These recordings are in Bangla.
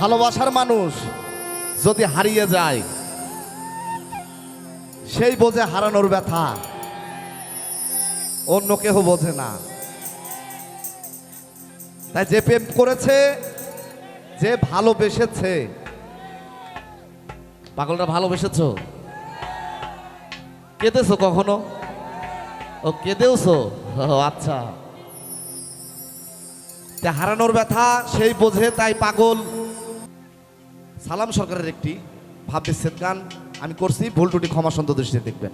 ভালোবাসার মানুষ যদি হারিয়ে যায়, সেই বোঝে হারানোর ব্যথা। অন্য কেউ বোঝে না। তাই যে প্রেম করেছে, যে ভালোবেসেছে পাগলটা ভালোবেসেছো? কেঁদেছো কখনো? ও, কেঁদেওছো? আচ্ছা। হারানোর ব্যথা সেই বোঝে, তাই পাগল সালাম সরকারের একটি ভাব বিচ্ছেদ গান আমি করছি, ভুল টুটি ক্ষমা সন্ত দৃষ্টিতে দেখবেন।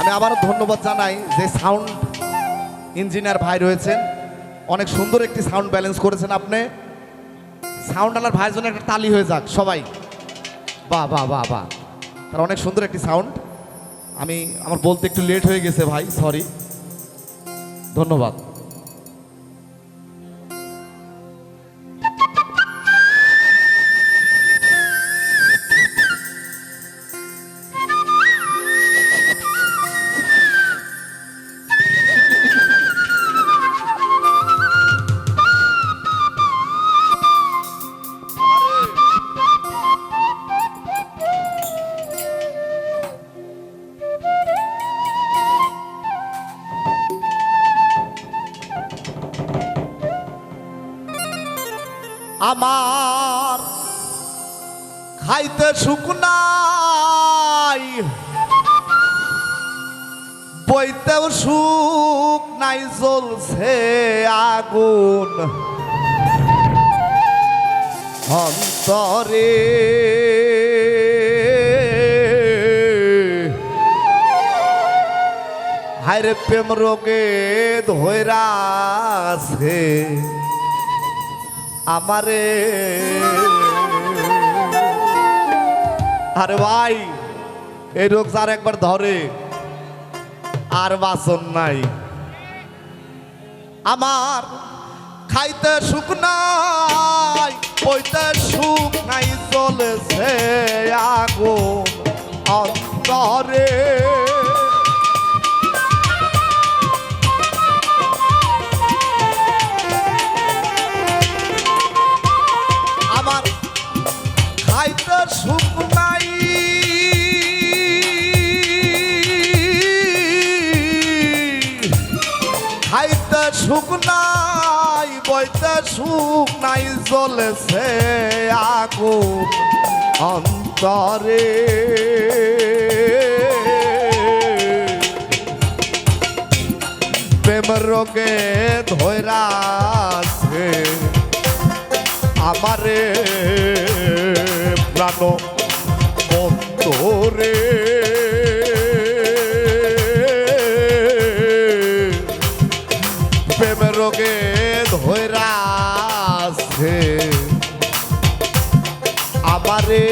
আমি আবারও ধন্যবাদ জানাই যে সাউন্ড ইঞ্জিনিয়ার ভাই রয়েছেন। অনেক সুন্দর একটি সাউন্ড ব্যালেন্স করেছেন আপনি। সাউন্ড আলার ভাইয়ের জন্য একটা তালি হয়ে যাক, সবাই। বাহ বাহ বাহ বাহ। তার অনেক সুন্দর একটি সাউন্ড আমি, আমার বলতে একটু লেট হয়ে গেছে ভাই সরি ধন্যবাদ। জ্বলছে আগুন। অন্তরে হায়রে প্রেম রোগে ধৈরাছে আমারে আরে ভাই, এই রোগ যার একবার ধরে, আর বাসন নাই। আমার খাইতে সুখ নাই বইতে সুখ নাই চলেছে আগো অন্তরে। সুখ নাই বইতে সুখ নাই জ্বলেছে আগুন অন্তরে। প্রেম রোগে ধৈরাছে আমারে প্রাণ বন্ধরে আমারে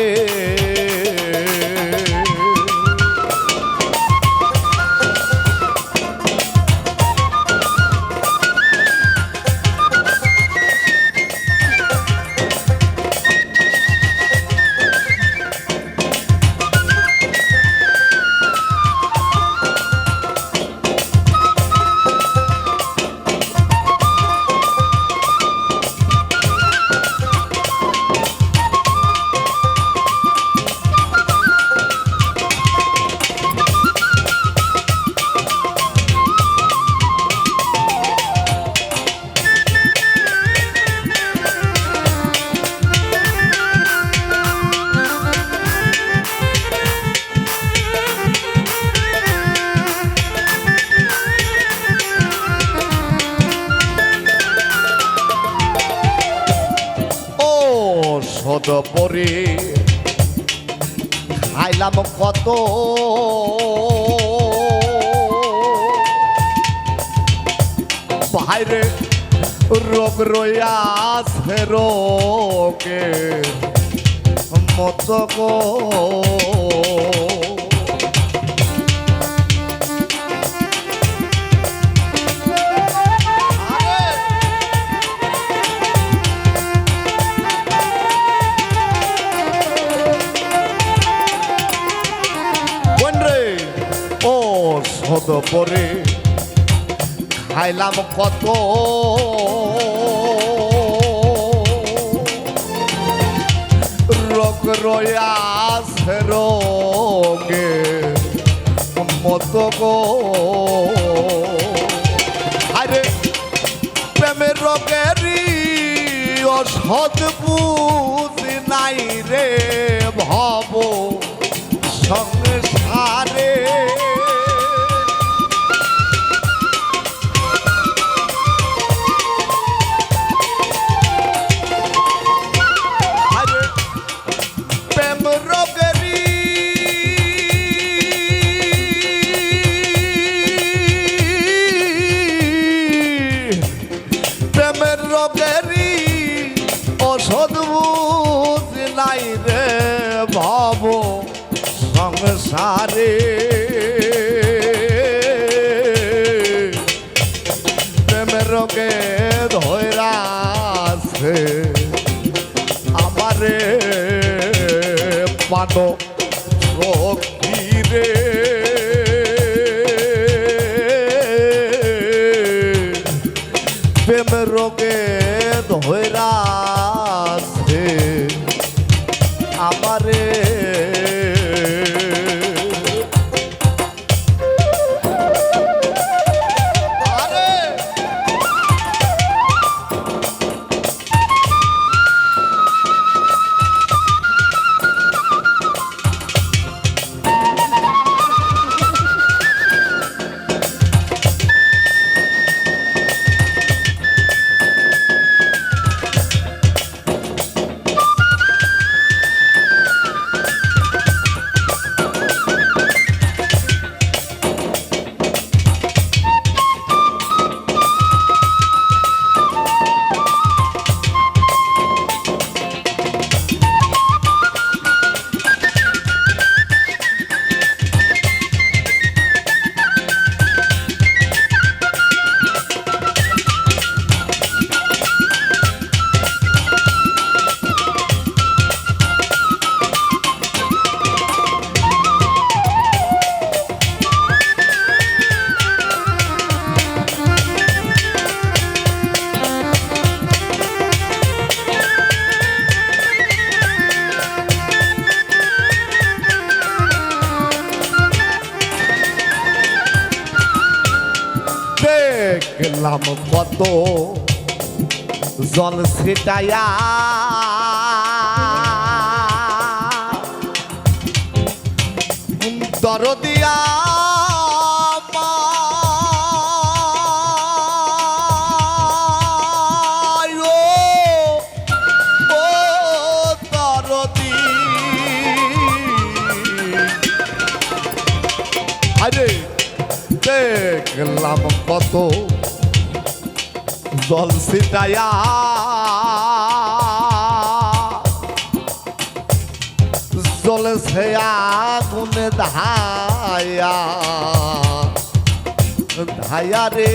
সদপরে খাইলাম কত। বাইরে রোগ রইয়াছে রোগে। মত মহদ পরে খাইলাম কত। রয়াছে রোগে মত গো। আরে প্রেমের রোগেরই অসৎ বুঝি নাই রে ভব সংসারে ওষুধ বুঝ নাই রে ভাব সংসারে। প্রেমের রোগে ধৈরাছে আমারে পানো ধৈরাছে আমারে জল ছিটায়া দরদিয়া দেখলাম কত জল ছিটায়া জলে সে আগুনে ধায়া ধায়া রে।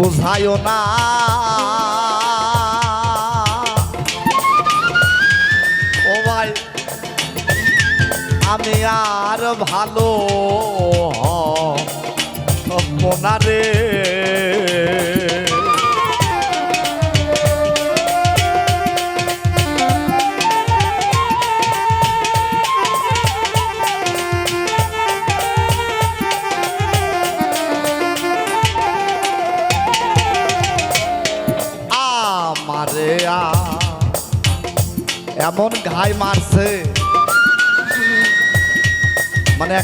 বুঝাইও না। ও ভাই আমি আর ভালো মনারে আমারে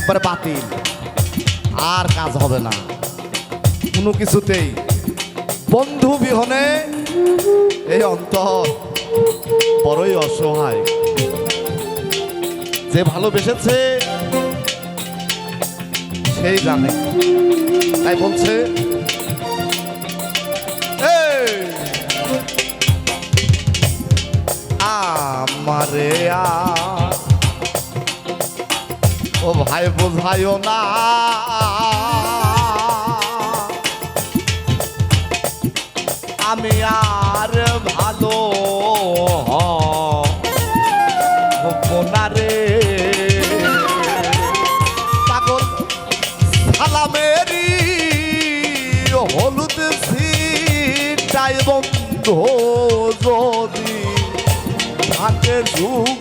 মানে বাতিল। আর কাজ হবে না। কোনো কিছুতেই বন্ধু বিহনে এই অন্তর বড়ই অসহায়। যে ভালোবেসেছে, সেই জানে। তাই বলছে আমারে আর ও ভাই বোঝাইও না। আমি আর ভালো রে। পাগল সালামেরি হলুদ সিটাই বন্ধ যদি থাকে ঝুঁকে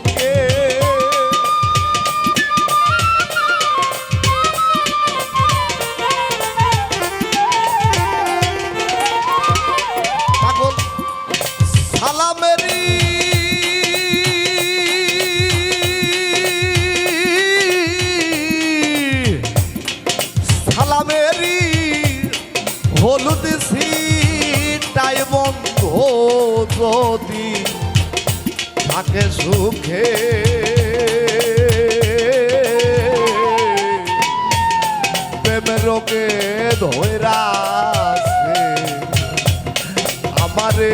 সুখে। প্রেমের রোগে ধৈরাছে আমারে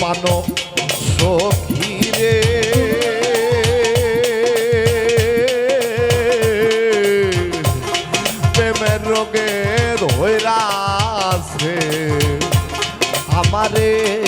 পানো সখী রে প্রেমের রোগে ধৈরাছে আমারে আমার